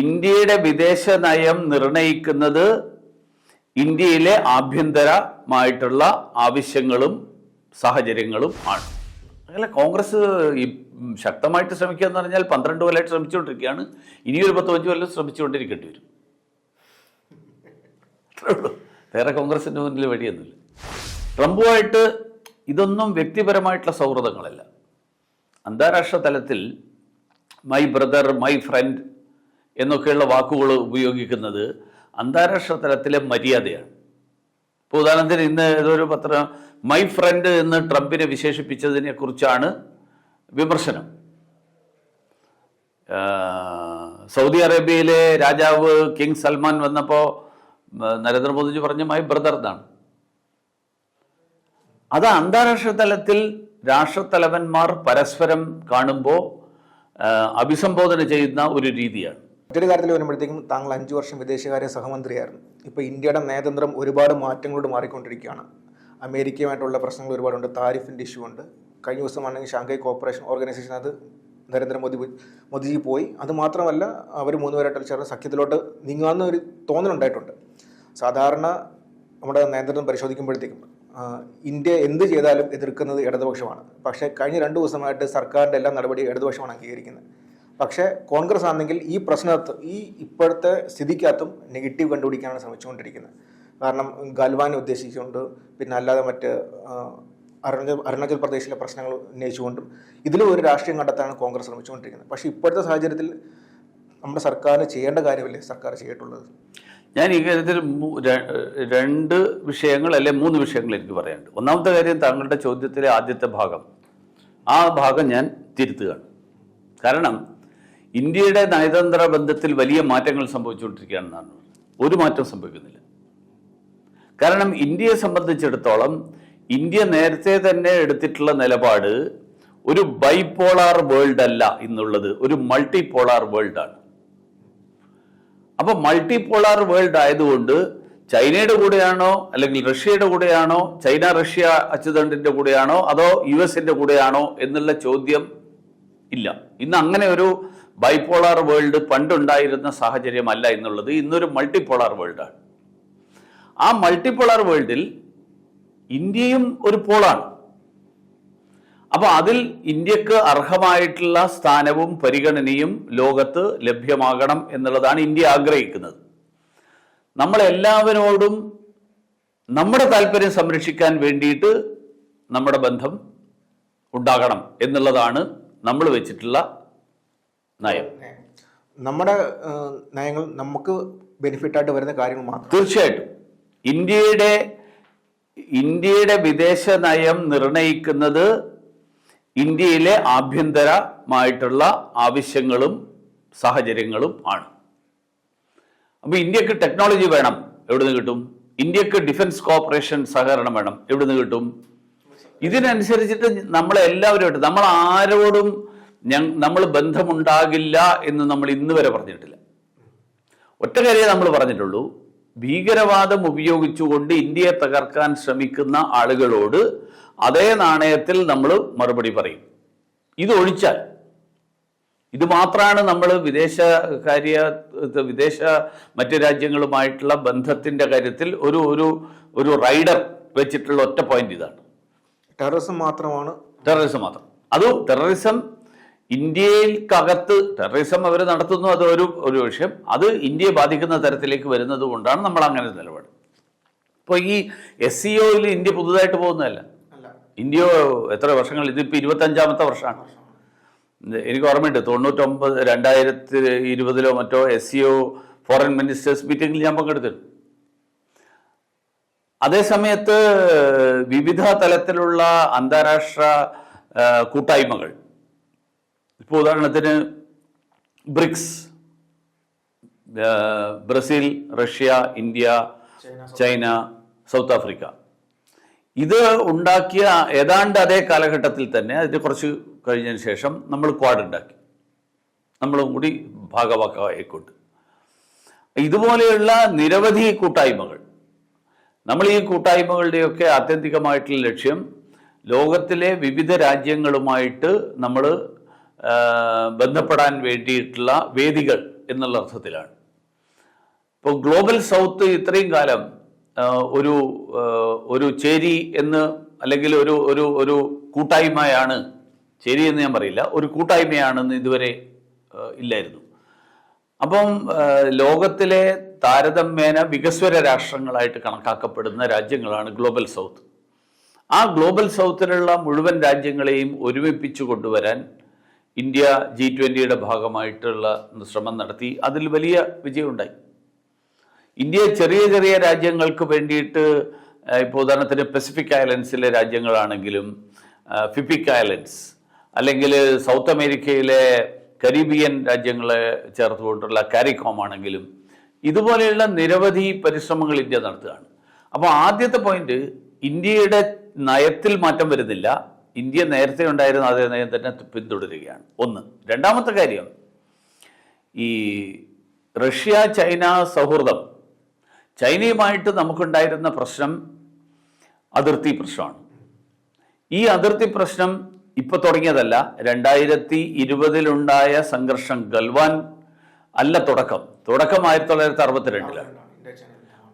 ഇന്ത്യയുടെ വിദേശ നയം നിർണയിക്കുന്നത് ഇന്ത്യയിലെ ആഭ്യന്തരമായിട്ടുള്ള ആവശ്യങ്ങളും സാഹചര്യങ്ങളും ആണ്. അങ്ങനെ കോൺഗ്രസ് ശക്തമായിട്ട് ശ്രമിക്കുക എന്ന് പറഞ്ഞാൽ പന്ത്രണ്ട് കൊല്ലമായിട്ട് ശ്രമിച്ചുകൊണ്ടിരിക്കുകയാണ്. ഇനിയൊരു പത്ത് പഞ്ച് കൊല്ലം ശ്രമിച്ചുകൊണ്ടിരിക്കേണ്ടി വരും. വേറെ കോൺഗ്രസിന്റെ മുന്നിൽ വഴിയൊന്നുമില്ല. ട്രംപുമായിട്ട് ഇതൊന്നും വ്യക്തിപരമായിട്ടുള്ള സൗഹൃദങ്ങളല്ല. അന്താരാഷ്ട്ര തലത്തിൽ മൈ ബ്രദർ മൈ ഫ്രണ്ട് എന്നൊക്കെയുള്ള വാക്കുകൾ ഉപയോഗിക്കുന്നത് അന്താരാഷ്ട്ര തലത്തിലെ മര്യാദയാണ്. ഇപ്പോൾ ഉദാഹരണത്തിന് ഇന്ന് ഏതൊരു പത്രം മൈ ഫ്രണ്ട് എന്ന് ട്രംപിനെ വിശേഷിപ്പിച്ചതിനെ കുറിച്ചാണ് വിമർശനം. സൗദി അറേബ്യയിലെ രാജാവ് കിങ് സൽമാൻ വന്നപ്പോൾ നരേന്ദ്രമോദിജി പറഞ്ഞ മൈ ബ്രദർ എന്നാണ് അത് അന്താരാഷ്ട്ര തലത്തിൽ രാഷ്ട്രത്തലവന്മാർ പരസ്പരം കാണുമ്പോൾ അഭിസംബോധന ചെയ്യുന്ന ഒരു രീതിയാണ്. മറ്റൊരു കാര്യത്തിൽ വരുമ്പോഴത്തേക്കും താങ്കൾ അഞ്ചു വർഷം വിദേശകാര്യ സഹമന്ത്രിയായിരുന്നു. ഇപ്പോൾ ഇന്ത്യയുടെ നയതന്ത്രം ഒരുപാട് മാറ്റങ്ങളോട് മാറിക്കൊണ്ടിരിക്കുകയാണ്. അമേരിക്കയുമായിട്ടുള്ള പ്രശ്നങ്ങൾ ഒരുപാടുണ്ട് താരിഫിന്റെ ഇഷ്യൂ ഉണ്ട്. കഴിഞ്ഞ ദിവസമാണെങ്കിൽ ഷാങ്ഹായ് കോപ്പറേഷൻ ഓർഗനൈസേഷൻ അത് നരേന്ദ്രമോദി മോദിജി പോയി. അത് മാത്രമല്ല അവർ മൂന്നുപേരായിട്ട് ചേർന്ന് സഖ്യത്തിലോട്ട് നീങ്ങാവുന്ന ഒരു തോന്നലുണ്ടായിട്ടുണ്ട് സാധാരണ നമ്മുടെ നയതന്ത്രം പരിശോധിക്കുമ്പോഴത്തേക്കും ഇന്ത്യ എന്ത് ചെയ്താലും എതിർക്കുന്നത് ഇടതുപക്ഷമാണ്. പക്ഷേ കഴിഞ്ഞ രണ്ട് ദിവസമായിട്ട് സർക്കാരിന്റെ എല്ലാ നടപടിയും ഇടതുപക്ഷമാണ് അംഗീകരിക്കുന്നത്. പക്ഷേ കോൺഗ്രസ് ആണെങ്കിൽ ഈ പ്രശ്നത്ത് ഈ ഇപ്പോഴത്തെ സ്ഥിതിക്കകത്തും നെഗറ്റീവ് കണ്ടുപിടിക്കാനാണ് ശ്രമിച്ചുകൊണ്ടിരിക്കുന്നത്. കാരണം ഗൽവാൻ ഉദ്ദേശിച്ചുകൊണ്ട് പിന്നെ അല്ലാതെ മറ്റ് അരുണാചൽ അരുണാചൽ പ്രദേശിലെ പ്രശ്നങ്ങൾ ഉന്നയിച്ചുകൊണ്ടും ഇതിലും ഒരു രാഷ്ട്രീയം കണ്ടെത്താനാണ് കോൺഗ്രസ് ശ്രമിച്ചുകൊണ്ടിരിക്കുന്നത്. പക്ഷേ ഇപ്പോഴത്തെ സാഹചര്യത്തിൽ നമ്മുടെ സർക്കാർ ചെയ്യേണ്ട കാര്യമല്ലേ സർക്കാർ ചെയ്തിട്ടുള്ളത്? ഞാൻ ഈ കാര്യത്തിൽ രണ്ട് വിഷയങ്ങൾ അല്ലെ മൂന്ന് വിഷയങ്ങൾ എനിക്ക് പറയാനുണ്ട്. ഒന്നാമത്തെ കാര്യം താങ്കളുടെ ചോദ്യത്തിലെ ആദ്യത്തെ ഭാഗം. ആ ഭാഗം ഞാൻ തിരുത്തുകയാണ്. കാരണം ഇന്ത്യയുടെ നയതന്ത്ര ബന്ധത്തിൽ വലിയ മാറ്റങ്ങൾ സംഭവിച്ചുകൊണ്ടിരിക്കുകയാണെന്നാണ്. ഒരു മാറ്റം സംഭവിക്കുന്നില്ല. കാരണം ഇന്ത്യയെ സംബന്ധിച്ചിടത്തോളം ഇന്ത്യ നേരത്തെ തന്നെ എടുത്തിട്ടുള്ള നിലപാട് ഒരു ബൈപോളാർ വേൾഡ് അല്ല എന്നുള്ളത് ഒരു മൾട്ടി പോളാർ വേൾഡാണ്. അപ്പൊ മൾട്ടിപോളാർ വേൾഡ് ആയതുകൊണ്ട് ചൈനയുടെ കൂടെയാണോ അല്ലെങ്കിൽ റഷ്യയുടെ കൂടെയാണോ ചൈന റഷ്യ അച്യുതണ്ടിന്റെ കൂടെയാണോ അതോ യു എസിന്റെ കൂടെയാണോ എന്നുള്ള ചോദ്യം ഇല്ല. ഇന്ന് അങ്ങനെ ഒരു ബൈപോളാർ വേൾഡ് പണ്ടുണ്ടായിരുന്ന സാഹചര്യമല്ല എന്നുള്ളത് ഇന്നൊരു മൾട്ടിപോളാർ വേൾഡാണ്. ആ മൾട്ടിപോളാർ വേൾഡിൽ ഇന്ത്യയും ഒരു പോളാണ്. അപ്പോൾ അതിൽ ഇന്ത്യയ്ക്ക് അർഹമായിട്ടുള്ള സ്ഥാനവും പരിഗണനയും ലോകത്ത് ലഭ്യമാകണം എന്നുള്ളതാണ് ഇന്ത്യ ആഗ്രഹിക്കുന്നത്. നമ്മളെല്ലാവരോടും നമ്മുടെ താല്പര്യം സംരക്ഷിക്കാൻ വേണ്ടിയിട്ട് നമ്മുടെ ബന്ധം ഉണ്ടാകണം എന്നുള്ളതാണ് നമ്മൾ വെച്ചിട്ടുള്ള നയം. നമ്മുടെ നയങ്ങൾ നമുക്ക് ബെനിഫിറ്റായിട്ട് വരുന്ന കാര്യങ്ങൾ മാത്രം. തീർച്ചയായിട്ടും. ഇന്ത്യയുടെ ഇന്ത്യയുടെ വിദേശ നയം നിർണയിക്കുന്നത് ഇന്ത്യയിലെ ആഭ്യന്തരമായിട്ടുള്ള ആവശ്യങ്ങളും സാഹചര്യങ്ങളും ആണ്. അപ്പോൾ ഇന്ത്യയ്ക്ക് ടെക്നോളജി വേണം എവിടെ നിന്ന് കിട്ടും? ഇന്ത്യയ്ക്ക് ഡിഫൻസ് കോപ്പറേഷൻ സഹകരണം വേണം എവിടെ നിന്ന് കിട്ടും? ഇതിനനുസരിച്ചിട്ട് നമ്മളെല്ലാവരും നമ്മൾ ആരോടും നമ്മൾ ബന്ധമുണ്ടാകില്ല എന്ന് നമ്മൾ ഇന്ന് വരെ പറഞ്ഞിട്ടില്ല. ഒറ്റ കാര്യം നമ്മൾ പറഞ്ഞിട്ടുള്ളൂ. ഭീകരവാദം ഉപയോഗിച്ചുകൊണ്ട് ഇന്ത്യയെ തകർക്കാൻ ശ്രമിക്കുന്ന ആളുകളോട് അതേ നാണയത്തിൽ നമ്മൾ മറുപടി പറയും. ഇത് ഒഴിച്ചാൽ. ഇത് മാത്രമാണ് നമ്മൾ വിദേശ കാര്യ വിദേശ മറ്റ് രാജ്യങ്ങളുമായിട്ടുള്ള ബന്ധത്തിന്റെ കാര്യത്തിൽ ഒരു ഒരു ഒരു റൈഡർ വെച്ചിട്ടുള്ള ഒറ്റ പോയിന്റ് ഇതാണ്. ടെററിസം മാത്രമാണ്. ടെററിസം മാത്രം. അതും ടെററിസം ഇന്ത്യയിൽക്കകത്ത് ടെററിസം അവർ നടത്തുന്നു അത് ഒരു ഒരു വിഷയം. അത് ഇന്ത്യയെ ബാധിക്കുന്ന തരത്തിലേക്ക് വരുന്നത് കൊണ്ടാണ് നമ്മൾ അങ്ങനെ നിലപാട്. ഇപ്പോൾ ഈ എസ് സി ഒയിൽ ഇന്ത്യ പുതുതായിട്ട് പോകുന്നതല്ല. ഇന്ത്യ എത്ര വർഷങ്ങൾ ഇതിപ്പോൾ ഇരുപത്തഞ്ചാമത്തെ വർഷമാണ്. എനിക്ക് ഓർമ്മയുണ്ട്. തൊണ്ണൂറ്റൊമ്പത് രണ്ടായിരത്തി ഇരുപതിലോ മറ്റോ S C O foreign ministers മീറ്റിംഗിൽ ഞാൻ പങ്കെടുത്തിരുന്നു. അതേസമയത്ത് വിവിധ തലത്തിലുള്ള അന്താരാഷ്ട്ര കൂട്ടായ്മകൾ ഇപ്പോൾ ഉദാഹരണത്തിന് BRICS Brazil Russia India China South Africa. ഇത് ഉണ്ടാക്കിയ ഏതാണ്ട് അതേ കാലഘട്ടത്തിൽ തന്നെ അതിന് കുറച്ച് കഴിഞ്ഞതിന് ശേഷം നമ്മൾ ക്വാഡ് ഉണ്ടാക്കി. നമ്മളും കൂടി ഭാഗവാക്കായിക്കൊണ്ട്. ഇതുപോലെയുള്ള നിരവധി കൂട്ടായ്മകൾ. നമ്മൾ ഈ കൂട്ടായ്മകളുടെയൊക്കെ ആത്യന്തികമായിട്ടുള്ള ലക്ഷ്യം ലോകത്തിലെ വിവിധ രാജ്യങ്ങളുമായിട്ട് നമ്മൾ ബന്ധപ്പെടാൻ വേണ്ടിയിട്ടുള്ള വേദികൾ എന്നുള്ള അർത്ഥത്തിലാണ്. ഇപ്പോൾ ഗ്ലോബൽ സൗത്ത് ഇത്രയും കാലം ഒരു ഒരു ചേരി എന്ന് അല്ലെങ്കിൽ ഒരു ഒരു ഒരു കൂട്ടായ്മയാണ് ചേരി എന്ന് ഞാൻ പറയില്ല ഒരു കൂട്ടായ്മയാണെന്ന് ഇതുവരെ ഇല്ലായിരുന്നു. അപ്പം ലോകത്തിലെ താരതമ്യേന വികസ്വര രാഷ്ട്രങ്ങളായിട്ട് കണക്കാക്കപ്പെടുന്ന രാജ്യങ്ങളാണ് ഗ്ലോബൽ സൗത്ത്. ആ ഗ്ലോബൽ സൗത്തിലുള്ള മുഴുവൻ രാജ്യങ്ങളെയും ഒരുമിപ്പിച്ചു കൊണ്ടുവരാൻ ഇന്ത്യ ജി ട്വന്റിയുടെ ഭാഗമായിട്ടുള്ള ശ്രമം നടത്തി അതിൽ വലിയ വിജയമുണ്ടായി. ഇന്ത്യ ചെറിയ ചെറിയ രാജ്യങ്ങൾക്ക് വേണ്ടിയിട്ട് ഇപ്പോൾ ഉദാഹരണത്തിന് പസഫിക് ഐലൻഡ്സിലെ രാജ്യങ്ങളാണെങ്കിലും ഫിപ്പിക് ഐലൻഡ്സ് അല്ലെങ്കിൽ സൗത്ത് അമേരിക്കയിലെ കരീബിയൻ രാജ്യങ്ങളെ ചേർത്തുകൊണ്ടുള്ള കാരിക്കോം ആണെങ്കിലും ഇതുപോലെയുള്ള നിരവധി പരിശ്രമങ്ങൾ ഇന്ത്യ നടത്തുകയാണ്. അപ്പോൾ ആദ്യത്തെ പോയിന്റ് ഇന്ത്യയുടെ നയത്തിൽ മാറ്റം വരുന്നില്ല. ഇന്ത്യ നേരത്തെ ഉണ്ടായിരുന്ന അതേ നയം തന്നെ പിന്തുടരുകയാണ്. ഒന്ന്. രണ്ടാമത്തെ കാര്യം ഈ റഷ്യ ചൈന സൗഹൃദം. ചൈനയുമായിട്ട് നമുക്കുണ്ടായിരുന്ന പ്രശ്നം അതിർത്തി പ്രശ്നമാണ്. ഈ അതിർത്തി പ്രശ്നം ഇപ്പൊ തുടങ്ങിയതല്ല. രണ്ടായിരത്തി ഇരുപതിലുണ്ടായ സംഘർഷം ഗൽവാൻ അല്ല തുടക്കം. തുടക്കം ആയിരത്തി തൊള്ളായിരത്തി അറുപത്തിരണ്ടിലാണ്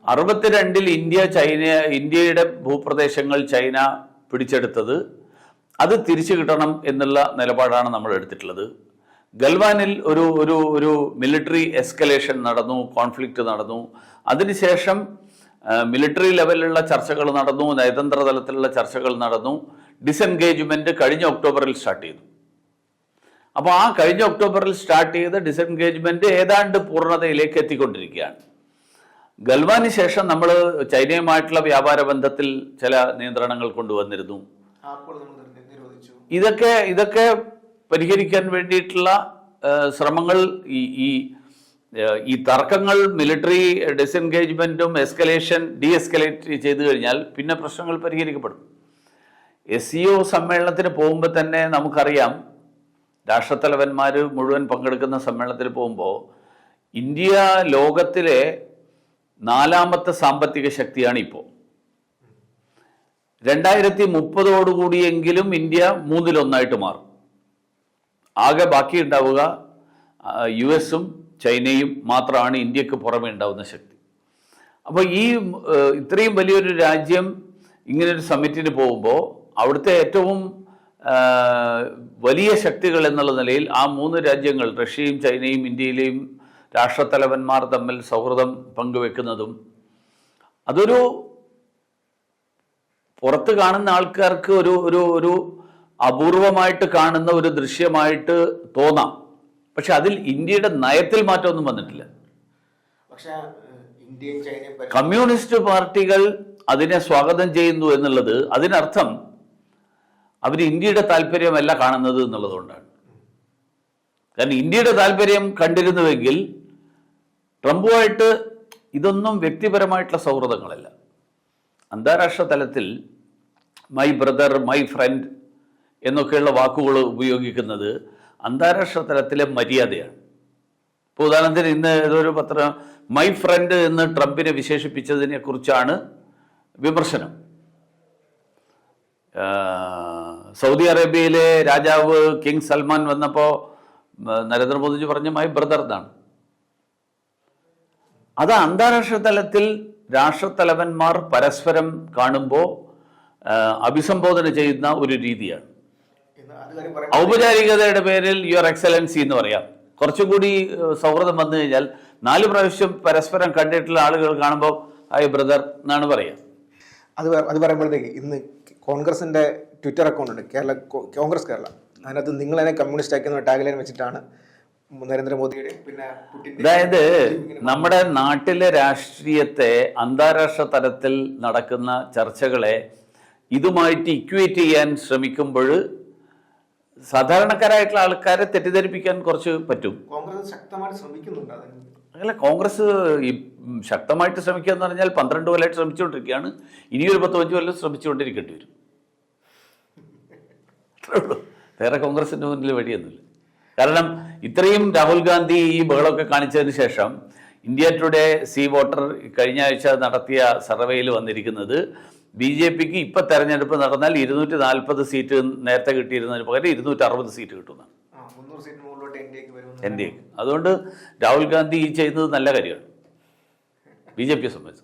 അറുപത്തിരണ്ടിൽ ഇന്ത്യ ചൈന ഇന്ത്യയുടെ ഭൂപ്രദേശങ്ങൾ ചൈന പിടിച്ചെടുത്തത് അത് തിരിച്ചു കിട്ടണം എന്നുള്ള നിലപാടാണ് നമ്മൾ എടുത്തിട്ടുള്ളത്. ഗൽവാനിൽ ഒരു ഒരു ഒരു മിലിറ്ററി എസ്കലേഷൻ നടന്നു കോൺഫ്ലിക്റ്റ് നടന്നു. അതിനുശേഷം മിലിറ്ററി ലെവലിലുള്ള ചർച്ചകൾ നടന്നു നയതന്ത്ര തലത്തിലുള്ള ചർച്ചകൾ നടന്നു. ഡിസെൻഗേജ്മെന്റ് കഴിഞ്ഞ ഒക്ടോബറിൽ സ്റ്റാർട്ട് ചെയ്തു. അപ്പോൾ ആ കഴിഞ്ഞ ഒക്ടോബറിൽ സ്റ്റാർട്ട് ചെയ്ത ഡിസെൻഗേജ്മെന്റ് ഏതാണ്ട് പൂർണതയിലേക്ക് എത്തിക്കൊണ്ടിരിക്കുകയാണ്. ഗൽവാന് ശേഷം നമ്മൾ ചൈനയുമായിട്ടുള്ള വ്യാപാര ബന്ധത്തിൽ ചില നിയന്ത്രണങ്ങൾ കൊണ്ടുവന്നിരുന്നു. ഇതൊക്കെ ഇതൊക്കെ പരിഹരിക്കാൻ വേണ്ടിയിട്ടുള്ള ശ്രമങ്ങൾ ഈ ഈ ഈ തർക്കങ്ങൾ മിലിറ്ററി ഡിസെൻഗേജ്മെന്റും എസ്കലേഷൻ ഡി എസ്കലേറ്റ് ചെയ്തു കഴിഞ്ഞാൽ പിന്നെ പ്രശ്നങ്ങൾ പരിഹരിക്കപ്പെടും. എസ് സി ഒ സമ്മേളനത്തിന് പോകുമ്പോൾ തന്നെ നമുക്കറിയാം രാഷ്ട്രത്തലവന്മാർ മുഴുവൻ പങ്കെടുക്കുന്ന സമ്മേളനത്തിൽ പോകുമ്പോൾ ഇന്ത്യ ലോകത്തിലെ നാലാമത്തെ സാമ്പത്തിക ശക്തിയാണ് ഇപ്പോൾ രണ്ടായിരത്തി മുപ്പതോടുകൂടിയെങ്കിലും ഇന്ത്യ മൂന്നിലൊന്നായിട്ട് മാറും. ആകെ ബാക്കി ഉണ്ടാവുക യു എസും ചൈനയും മാത്രമാണ് ഇന്ത്യയ്ക്ക് പുറമെ ഉണ്ടാവുന്ന ശക്തി. അപ്പോൾ ഈ ഇത്രയും വലിയൊരു രാജ്യം ഇങ്ങനൊരു സമ്മിറ്റിന് പോകുമ്പോൾ അവിടുത്തെ ഏറ്റവും വലിയ ശക്തികൾ എന്നുള്ള നിലയിൽ ആ മൂന്ന് രാജ്യങ്ങൾ റഷ്യയും ചൈനയും ഇന്ത്യയിലെയും രാഷ്ട്രത്തലവന്മാർ തമ്മിൽ സൗഹൃദം പങ്കുവെക്കുന്നതും അതൊരു പുറത്ത് കാണുന്ന ആൾക്കാർക്ക് ഒരു ഒരു ഒരു അപൂർവമായിട്ട് കാണുന്ന ഒരു ദൃശ്യമായിട്ട് തോന്നാം. പക്ഷെ അതിൽ ഇന്ത്യയുടെ നയത്തിൽ മാറ്റമൊന്നും വന്നിട്ടില്ല. കമ്മ്യൂണിസ്റ്റ് പാർട്ടികൾ അതിനെ സ്വാഗതം ചെയ്യുന്നു എന്നുള്ളത് അതിനർത്ഥം അവർ ഇന്ത്യയുടെ താല്പര്യമല്ല കാണുന്നത് എന്നുള്ളതുകൊണ്ടാണ്. കാരണം ഇന്ത്യയുടെ താല്പര്യം കണ്ടിരുന്നുവെങ്കിൽ ട്രംപുമായിട്ട് ഇതൊന്നും വ്യക്തിപരമായിട്ടുള്ള സൗഹൃദങ്ങളല്ല. അന്താരാഷ്ട്ര തലത്തിൽ മൈ ബ്രദർ മൈ ഫ്രണ്ട് എന്നൊക്കെയുള്ള വാക്കുകൾ ഉപയോഗിക്കുന്നത് അന്താരാഷ്ട്ര തലത്തിലെ മര്യാദയാണ്. ഇപ്പോൾ ഉദാഹരണത്തിന് ഇന്ന് ഏതൊരു പത്രം മൈ ഫ്രണ്ട് എന്ന് ട്രംപിനെ വിശേഷിപ്പിച്ചതിനെ കുറിച്ചാണ് വിമർശനം. സൗദി അറേബ്യയിലെ രാജാവ് കിങ് സൽമാൻ വന്നപ്പോൾ നരേന്ദ്രമോദിജി പറഞ്ഞ മൈ ബ്രദർ എന്നാണ്. അത് അന്താരാഷ്ട്ര തലത്തിൽ രാഷ്ട്രത്തലവന്മാർ പരസ്പരം കാണുമ്പോൾ അഭിസംബോധന ചെയ്യുന്ന ഒരു രീതിയാണ്. എന്ന് ഔപചാരികതയുടെ പേരിൽ യുവർ എക്സലൻസി എന്ന് പറയാം. കുറച്ചും കൂടി സൗഹൃദം വന്നു കഴിഞ്ഞാൽ നാല് പ്രാവശ്യം പരസ്പരം കണ്ടിട്ടുള്ള ആളുകൾ കാണുമ്പോൾ ഹായ് ബ്രദർ എന്നാണ് പറയുക അത് അത് പറയുമ്പോഴത്തേക്ക് ഇന്ന് കോൺഗ്രസിന്റെ ട്വിറ്റർ അക്കൗണ്ട് ഉണ്ട്. കേരള കോൺഗ്രസ് കേരള. അതിനകത്ത് നിങ്ങൾ തന്നെ കമ്മ്യൂണിസ്റ്റ് ആക്കുന്ന ടാഗ്ലൈൻ വെച്ചിട്ടാണ് നരേന്ദ്രമോദിയുടെ പിന്നെ അതായത് നമ്മുടെ നാട്ടിലെ രാഷ്ട്രീയത്തെ അന്താരാഷ്ട്ര തലത്തിൽ നടക്കുന്ന ചർച്ചകളെ ഇതുമായിട്ട് ഇക്വേറ്റ് ചെയ്യാൻ ശ്രമിക്കുമ്പോൾ സാധാരണക്കാരായിട്ടുള്ള ആൾക്കാരെ തെറ്റിദ്ധരിപ്പിക്കാൻ കുറച്ച് പറ്റും. കോൺഗ്രസ് ശക്തമായിട്ട് ശ്രമിക്കുന്നുണ്ട് അല്ല കോൺഗ്രസ് ഈ ശക്തമായിട്ട് ശ്രമിക്കുക എന്ന് പറഞ്ഞാൽ പന്ത്രണ്ട് കൊല്ലമായിട്ട് ശ്രമിച്ചുകൊണ്ടിരിക്കുകയാണ്. ഇനിയൊരു പത്ത് പഞ്ച് കൊല്ലം ശ്രമിച്ചുകൊണ്ടിരിക്കേണ്ടി വരും. അത്രേ ഉള്ളൂ. വേറെ കോൺഗ്രസിന്റെ മുന്നിൽ വഴിയൊന്നുമില്ല. കാരണം ഇത്രയും രാഹുൽ ഗാന്ധി ഈ ബഹളമൊക്കെ കാണിച്ചതിന് ശേഷം ഇന്ത്യ ടുഡേ സി വോട്ടർ കഴിഞ്ഞ ആഴ്ച നടത്തിയ സർവേയിൽ വന്നിരിക്കുന്നത് ബി ജെ പിക്ക് ഇപ്പൊ തെരഞ്ഞെടുപ്പ് നടന്നാൽ ഇരുന്നൂറ്റി നാൽപ്പത് സീറ്റ് നേരത്തെ കിട്ടിയിരുന്നതിന് പകരം ഇരുന്നൂറ്റി അറുപത് സീറ്റ് കിട്ടുന്നതാണ് വരുമെന്ന് എൻ ഡി എക്ക്. അതുകൊണ്ട് രാഹുൽ ഗാന്ധി ഈ ചെയ്യുന്നത് നല്ല കാര്യമാണ്. ബി ജെ പിയെ സംബന്ധിച്ച്.